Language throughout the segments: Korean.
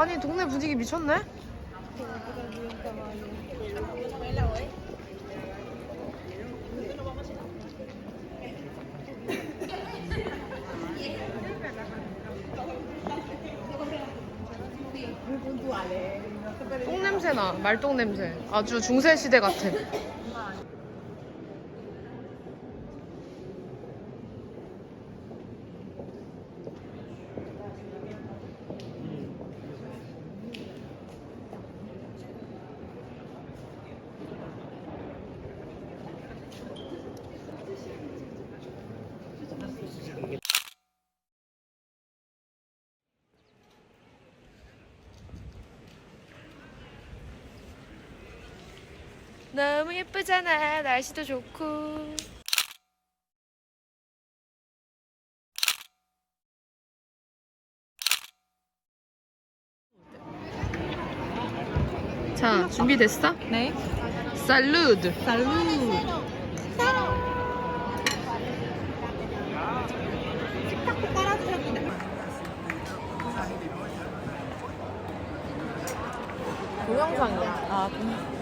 아니 동네 분위기 미쳤네? 똥 냄새 나 말똥 냄새 아주 중세 시대 같아 너무 예쁘잖아 날씨도 좋고 자 준비됐어? 네. 살루드 살루. 식탁도 깔아주셨는데. 동영상이야 아, 동...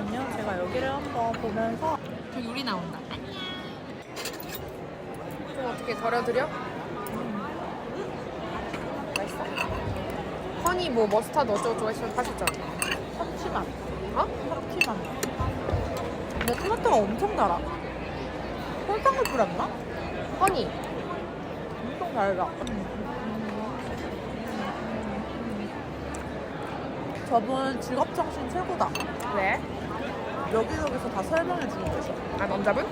잠시만요. 제가 여기를 한번 보면서 저 유리 나온다 좀 어떻게 덜어드려? 맛있어 허니 뭐 머스타드 어쩌고저쩌고 했으면 하셨잖아 참치맛. 어? 참치맛. 근데 토마토가 엄청 달아. 설탕을 뿌렸나? 허니 엄청 달다. 저분 직업정신 최고다. 왜? 여기저기서 다 설명해 주고 계셔. 아 남자분?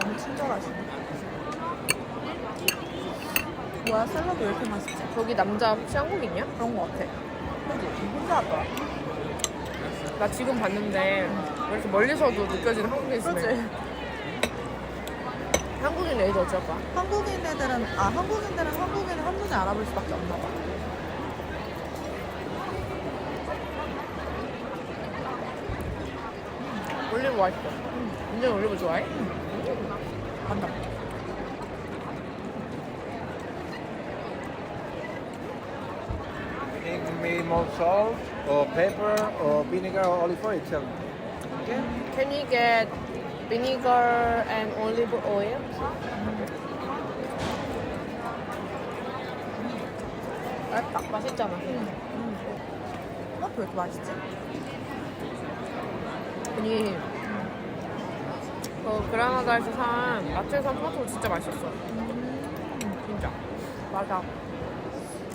너무 친절하시네. 뭐야, 샐러드 왜 이렇게 맛있지? 저기 남자 혹시 한국인이야? 그런 거 같아. 그지? 혼자 왔더라. 나 지금 봤는데 왜 이렇게 멀리서도 느껴지는 한국인 있으면 그지? 한국인 애들 어쩔 거야? 한국인 애들은, 아, 한국인들은 한국인을 한눈에 알아볼 수밖에 없나 봐. 올리브 맛있어 민정 올리브 좋아해? 간다. Think maybe more salt or pepper or vinegar or olive oil. Tell me. Okay. Can you get vinegar and olive oil? 맛있다. 맛있잖아 토마토 왜 이렇게 맛있지? 아니 그 그라나다에서 산 마트에서 산 토마토 진짜 맛있었어 진짜 맞아.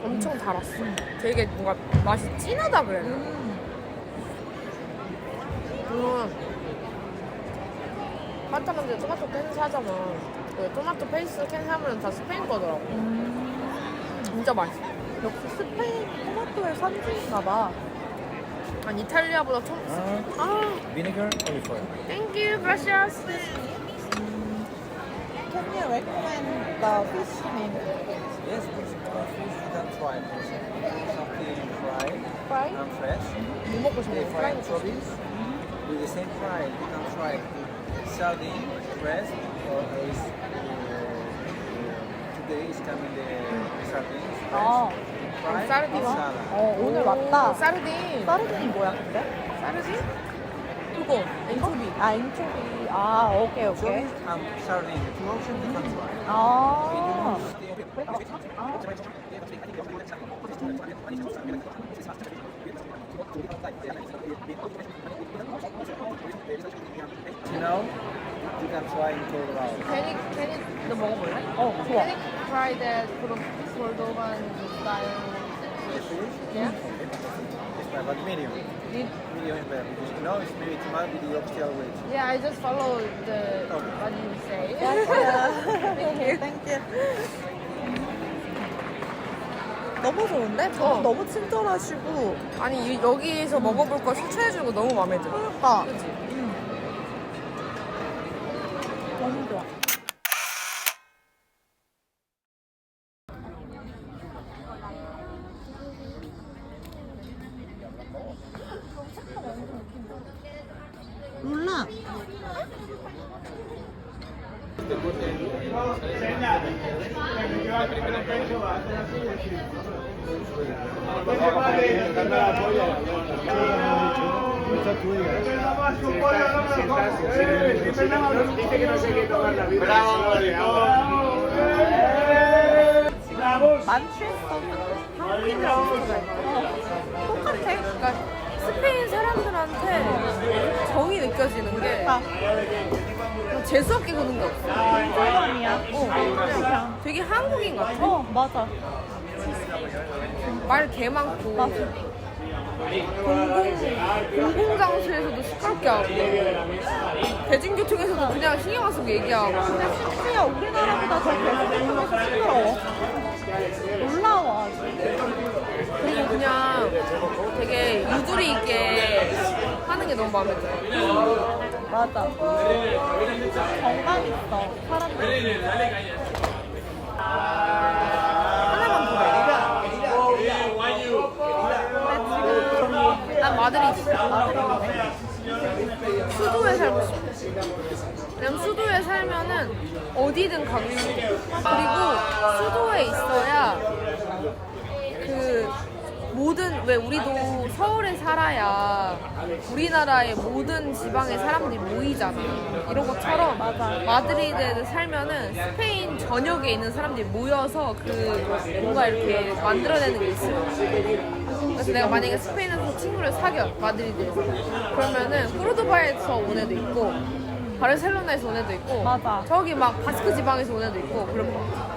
엄청 달았어 되게 뭔가 맛이 진하다 그래 음. 물론 파타만데 토마토 캔 사잖아 그 토마토 페이스 캔 사면 다 스페인 거더라고 음. 진짜 맛있어 역시 스페인 토마토의 산지인가 봐. 아니 이탈리아보다 좀 Uh, 아, vinegar, olive oil. thank you, gracias. Can you recommend the fish name? Yes, this is uh, fish you can try. Something fried Fry? and fresh. 뭐 먹고 싶어? They fry 프라이 anchovies. With the same fry, you can try sardine, breast, or is today is coming the sardines, 아, breast, Salad. 어, 오늘 오, 왔다. 사르딘. 사르딘이 뭐야, 근데? 사르딘? 그거. 엔초비. 아, 엔초비. 아, 오케이, 오케이. 아. You know, you can try you, can you, 너 먹어볼래? 어, 좋아. Try that 그런 골도반 fish, Yeah? it's but medium. Did, Medium is better because you know it's maybe too much with the oxtail weight. yeah, I just follow the what you say. 땡큐. 땡큐. 너무 좋은데? 저 어. 너무 친절하시고. 아니 이- 여기서 먹어볼 거 추천해주고 너무 마음에 들어. 그러니까. 그치? 너무 좋아. 몰라. 만 취했어. 한국인이랑 비슷해. 똑같아. 그러니까 스페인 사람들한테 정이 느껴지는 게 아, 재수 없게 구는 게 없어. 사람이야. 어, 그냥. 되게 한국인 같아. 어, 맞아. 말 개 많고 맞아. 공공 공공장소에서도 시끄럽게 하고 대중교통에서도 그냥 신경 안 쓰고 얘기하고 근데 심지어 우리나라보다 더 대중교통에서 시끄러워. 놀라워. 아주. 되게 유두리 있게 하는 게 너무 마음에 들어. 맞아. 정감 있어. 사람들. 하나만 보래. 근데 지금 난 마드리드. 수도에 살고 싶어. 왜냐면 수도에 살면은 어디든 가고 싶어. 그리고 수도에 있어야 그 왜 우리도 서울에 살아야 우리나라의 모든 지방의 사람들이 모이잖아. 이런 것처럼. 마드리드에 살면은 스페인 전역에 있는 사람들이 모여서 그 뭔가 이렇게 만들어내는 게 있어요. 그래서 내가 만약에 스페인에서 친구를 사귀어 마드리드에서 그러면은 코르도바에서 온 애도 있고 바르셀로나에서 온 애도 있고 맞아. 저기 막 바스크 지방에서 온 애도 있고 그런 거.